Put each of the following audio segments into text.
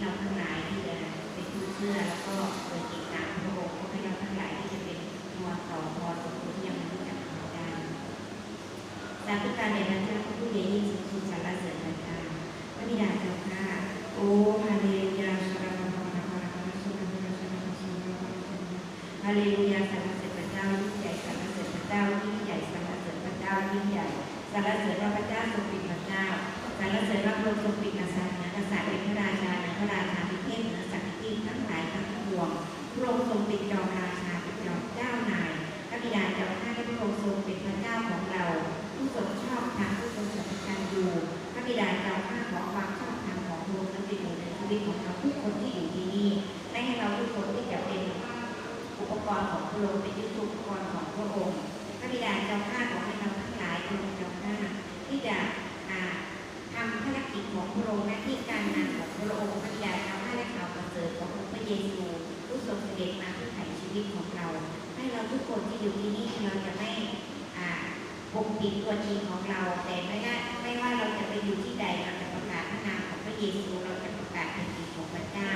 ค์ที่เราทั้งหลายที่จะเป็นผู้เชื่อแล้วก็เปิดติดตามพระองค์ให้เราทั้งหลายที่จะเป็นตัวต่อพอสมควรที่ยังไม่รู้จักพระเจ้าสาธุการในพระเจ้าพระผู้ใหญ่ยิ่งสุดสรรเสริญพระเจ้าพระบิดาเจ้าข้าโอ้ฮาเลลูยาสรรพะพะพะพะพะสุขะสุขะสุขะสุขะสุขะสุขะฮาเลลูยาสรรเสริญพระเจ้ายิ่งใหญ่สรรเสริญพระเจ้ายิ่งใหญ่สรรเสริญพระเจ้ายิ่งใหญ่สรรเสริญพระเจ้าทรงเป็นพระเจ้า สรรเสริญว่าพระองทรงป็นกษัตริย์เนือกษัตริย์เป็นพระราชาเหนือพระราชาเป็นเทพเนือสัตว์ที่ทั้งหลายทั้งปวงพระองค์ทรงเป็นจอมราชาเป็นจอมเจ้านายพระบิดาเจ้าข้าพระองค์ทรงเป็นพระเจ้าของเรา ผู้ทรงชอบธรรมผู้ทรงสัจการอยู่พระบิดาเจ้าข้าขอความชอบธรรมของพระองค์นั้นเป็นอยู่ในชีวิตของเราทุกคนที่อยู่ที่นี่และให้เราทุกคนที่จะเป็นอุปกรณ์ของพระองค์เป็นยุทธุปกรณ์ของพระองค์พระบิดาเจ้าข้าขอให้เราทั้งหลายพระองค์เจ้าข้าที่จะอ่า ทำภารกิจของพระองค์หน้าที่การงานของพระองค์พระยาเจ้าข้าและข่าวประเสริฐขององค์พระเยซูผู้ทรงเสด็จมาเพื่อไถ่ชีวิตของเรา ให้เราทุกคนที่อยู่ที่นี่เราจะไม่ปกปิดตัวจริงของเรา แต่ไม่ได้ไม่ว่าเราจะไปอยู่ที่ใดเราจะประกาศพระนามของพระเยซูเราจะประกาศเป็นจริงของพระเจ้า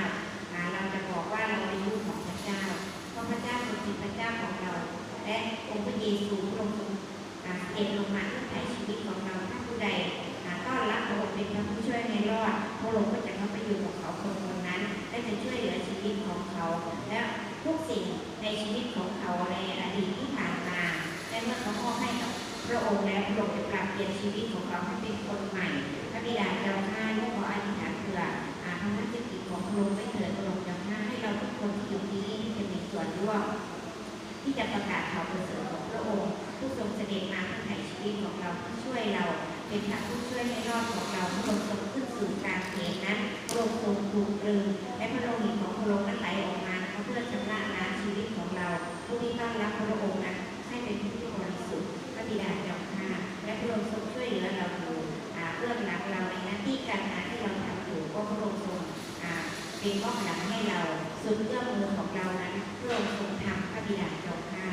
เป็นเบื้องหลังให้เราสุดเอื้อมมือของเรานั้นเพระองค์ทรงทำพระบิดาเจ้าข้า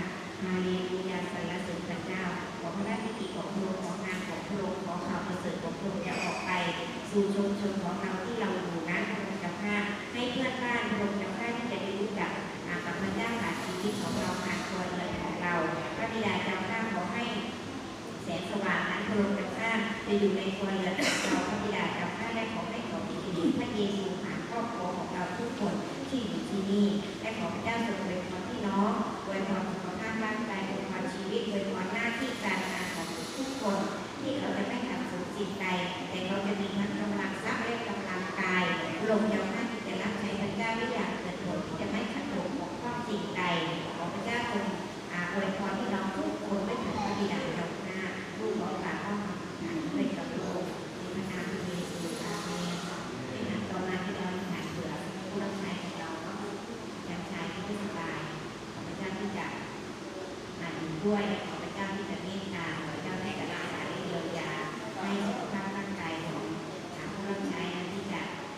ฮาเลลูยาสรรเสริญพระเจ้าขอพระราชกิจของพระองค์ของงานของพระองค์ขอข่าวประเสริฐของพระองค์จะออกไป สู่ชุมชนของเราที่เราอยู่นั้นพระองค์จ้าข้าให้เพื่อนบ้านพระองค์เจ้าข้าที่จะได้รู้จักอากับพระเจ้าผ่านชีวิตของเราผ่านตัวเรือนของเราพระบิดาเจ้าข้าขอให้แสงสว่างนั้นพระองค์จะข้าจะอยู่ในครัวเรือนของเราพระบิดาเจ้าข้าและขอให้ของอิทธิฤทธิ์พระเยซู ครอบครัวของเราทุกคนที่อยู่ที่นี่และขอพระเจ้าทรงอวยพรพี่น้อง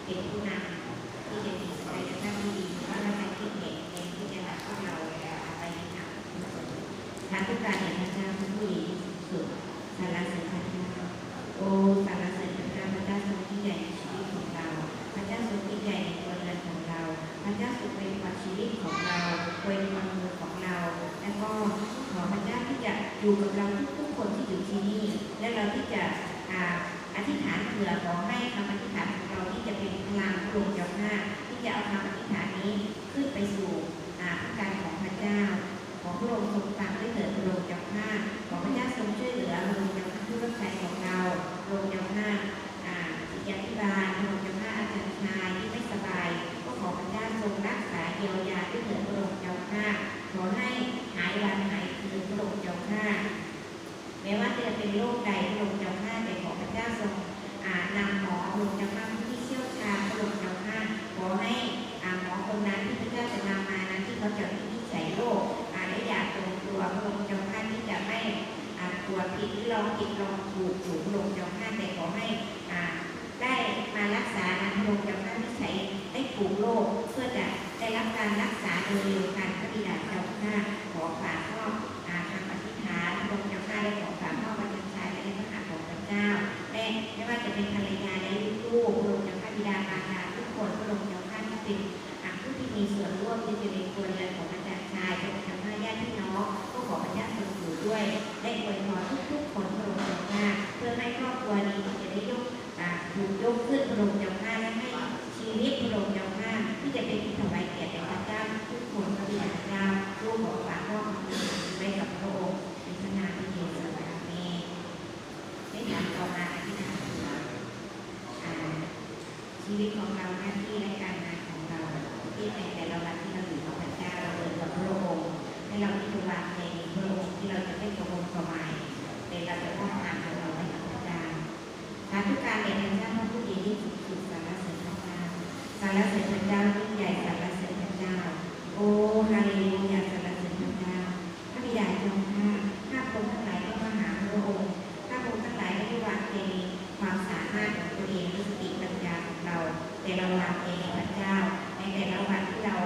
เป็นผู้นำที่จะมีศักยภาพที่ดีเพราะเราเป็นที่เห็นเองที่จะนำพวกเราไปในทางที่ดีทางทุกการเห็นพระเจ้าผู้ดีสุดสารเสริญพระเจ้าโอ้สารเสริญพระเจ้าพระเจ้าทรงยิ่ใหญ่ในชีวิตของเรา พระเจ้าทรงยิ่งใหญ่ในตัวเรือนของเรา พระเจ้าทรงเป็นความชีวิตของเราเป็นความมือของเรา และก็ขอพระเจ้าที่จะอยู่กับเราทุกๆคนที่อยู่ที่นี่ และเราที่จะอธิษฐานเผื่อขอให้คำอธิษฐานของ เราที่จะเป็นพลังโปร่งเจ้าหน้าที่จะเอาคำอธิษฐานนี้ขึ้นไปสู่พระการของพระเจ้า ของพระองค์ทรงฟังด้วยเถิดพระองค์เจ้าข้าขอพระเจ้าทรงช่วยเหลือระองค์เจ้าข้าผู้รับใช้ของเราระองเจ้าข้าอ่าจิตยาธิบาลระองเจ้าข้าอาจารย์ชายที่ไม่สบายก็ขอพระเจ้าทรงรักษาเยียวยาด้วยเถิดพระองค์เจ้าข้าขอให้หายวันหายคืนพระองค์เจ้าข้าแม้ว่าจะเป็นโรคใด การเมตตาเจ้าผู้ดีที่สุงสุดสารเสริญพระเจ้าสารเสริญพระเจ้ายิ่งใหญ่สารเสริญพระเจ้า โอ้ฮาเลลูยาสารเสริญพระเจ้าพระบิดาทรงข้าข้าพงทั้งหลายก็มาหาพระองค์ข้าพงทั้งหลายไม่ได้วางเองความสามารถของตัวเองหรือสติปัญญาของเรา แต่เราวางเองพระเจ้า ในแต่ละวันที่เรา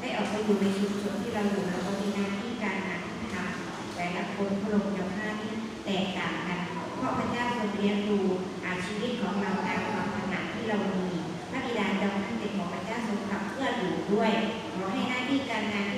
ได้ออกไปอยู่ในชุมชนที่เราอยู่เราก็มีหน้าที่การงานทำแต่ละคนพระองค์เจ้ข้าที่แตกต่างกันเพราะพระเจ้าทรงเลี้ยงดู ชีวิตของเราตามความถนัดที่เรามีพระบิดาเจ้าท่านเป็นของพระเจ้าทรงขับเพื่ออยู่ด้วยขอให้หน้าที่การงานที่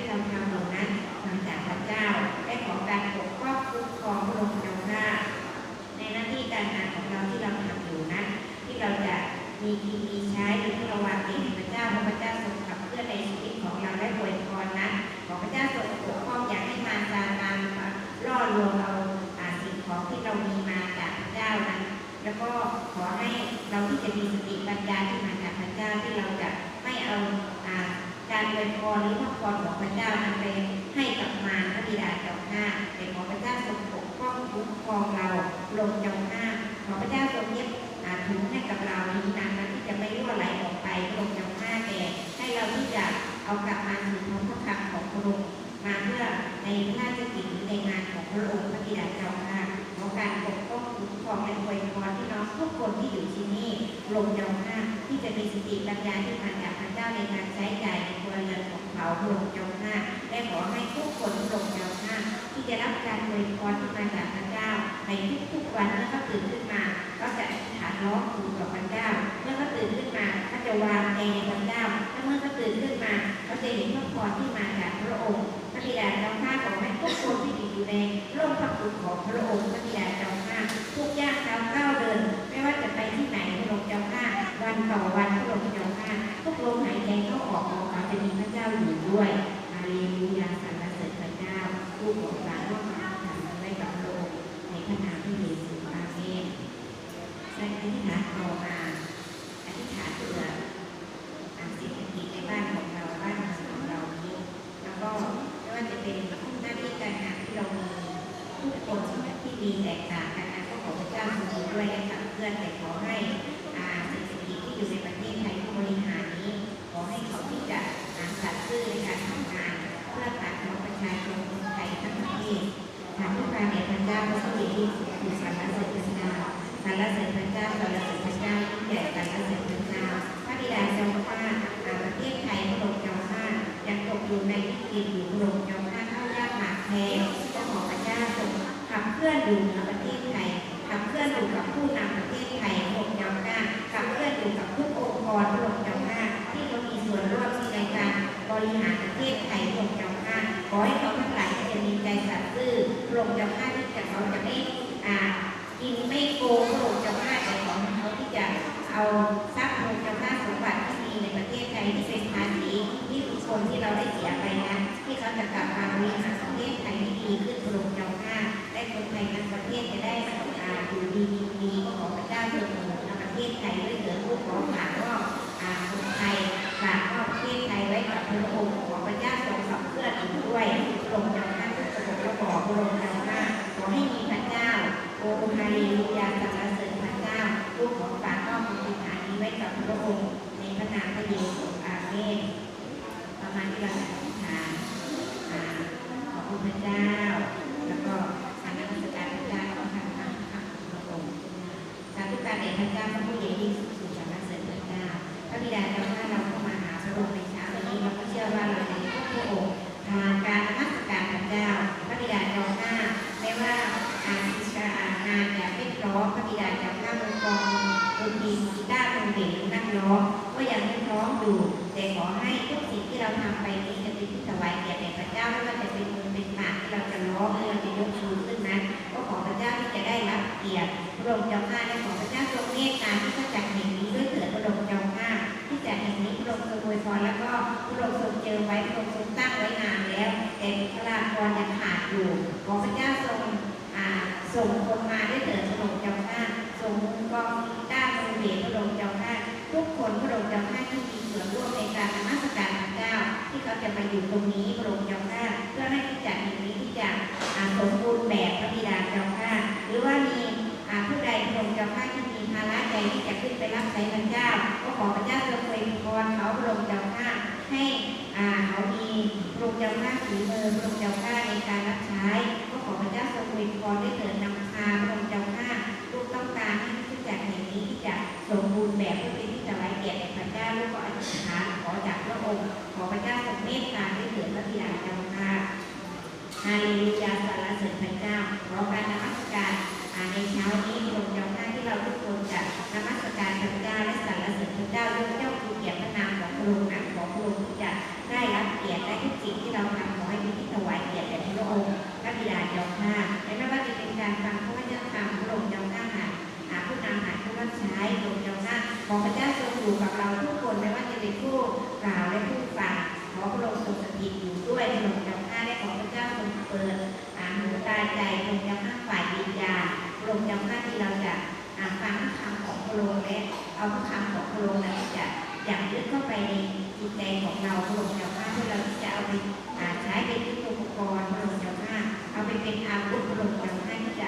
เอากลับมาสู่พระพุทธของพระองค์มาเพื่อในพระราชกิจในงานของพระองค์พระบิดาเจ้าค่ะของการปกป้องคุ้มครองและอวยพรที่น้องทุกคนที่อยู่ที่นี่ลงเจ้าค่ะที่จะมีสติปัญญาที่มาจากพระเจ้าในการใช้ใจในครเรือนของเขาลงเจ้าค่ะและขอให้ทุกคนลงเจ้าค่ะที่จะรับการอวยพรที่มาจากพระเจ้าในทุกๆวันเมื่อเขาตื่นขึ้นมา ก็จะอธิษฐานร้องคุณต่อพระเจ้า Caraguay. ประเทศไทยลงจำค่าขอให้เขาทั้งหลายจะมีใจสัตย์ซื่อลงจำค่าที่จะเขาจะไม่อ่ากินไม่โกงลงจำค่าแต่ของเขาที่จะเอาทรัพย์ลงจำค่าสมบัติที่มีในประเทศไทยที่เป็นภาษีที่บุคคนที่เราได้เสียไปนะที่เขาจะกลับมาเริหารประเทศไทยให้ดีขึ้นลงจำค่าได้คนไทยทั้งประเทศจะได้มาอยู่ดีดีก็ขอพระเจ้าเถิดประเทศไทยด้วยเถิดผู้ขอฝากก็ เด็จพระเจ้าพระผู้เยซูคริสต์จากนักเสด็จหน้าพระบิดาเจ้าข้าเราเข้ามาหาพระองค์ในเช้าวันนี้เราก็เชื่อว่าเราจะได้พบพระองค์ผ่านการนมัสการพระเจ้า พระบิดาเจ้าข้าแม้ว่าอาชีางานจะเป็นร้องพระบิดาเจ้าข้ามือกองดนตรีกีตาร์ดนตรีนั่งร้องก็ยังเป็นร้องอยู่แต่ขอให้ทุกสิ่งที่เราทำไปนี้จะเป็นที่ถวายแด่พระเจ้าไม่ว่าจะ เป็นผู้กล่าวและผู้ฝากขอพระองค์ทรงสถิตอยู่ด้วยทรงจำข้าได้ของพระเจ้าทรงเปิดอาหูตาใจทรงจำข้าฝ่ายวิญญาณลรงจำข้าที่เราจะฟังคำของพระองค์และเอาคำของพระองค์นั้นจะอย่างลึกเข้าไปในจิตใจของเราพละงค์จำข้าเพื่อเราจะเอาไปใช้เป็นอุปกรณ์พละงค์จำข้าเอาไปเป็นอาวุธพละงค์จำข้าที่จะ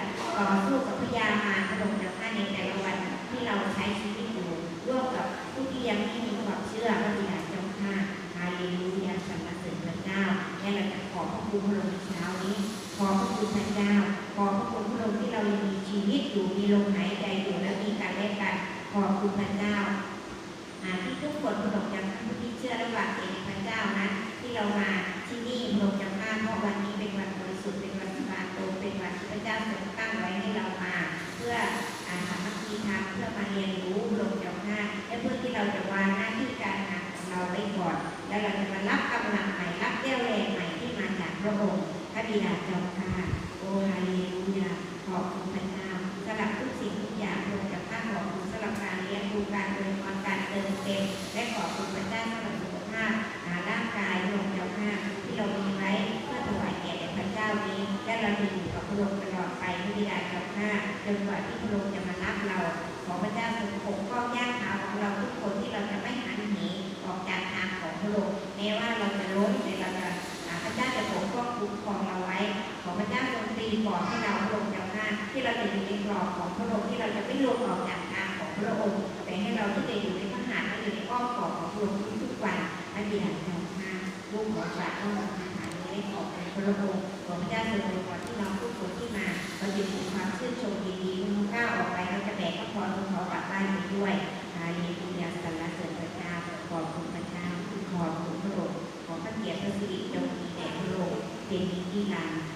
เราจะไม่รวมเอาจากนามของพระองค์ แต่ให้เราทุกจะอยู่ในพระหัตถ์และอยู่ในอ้อมกอดของพระองค์ทุกวันอันดีหลังนอนมาลูกขอฝากข้อมูลอาหารนี้ขอบพระองค์ขอพระเจ้าทรงโปรดที่น้องทุกคนที่มาเราจะมีความชื่นชมดีๆมุ่งก้าวออกไปเราจะแบกข้อความของเขากลับบ้านไปด้วยอาลีคุณยาสารเสริญพระเจ้าขอบคุณพระเจ้าขอบคุณพระองค์ขอพระเกียรติพระสิริจงมีแด่พระองค์เป็นนิรันดร์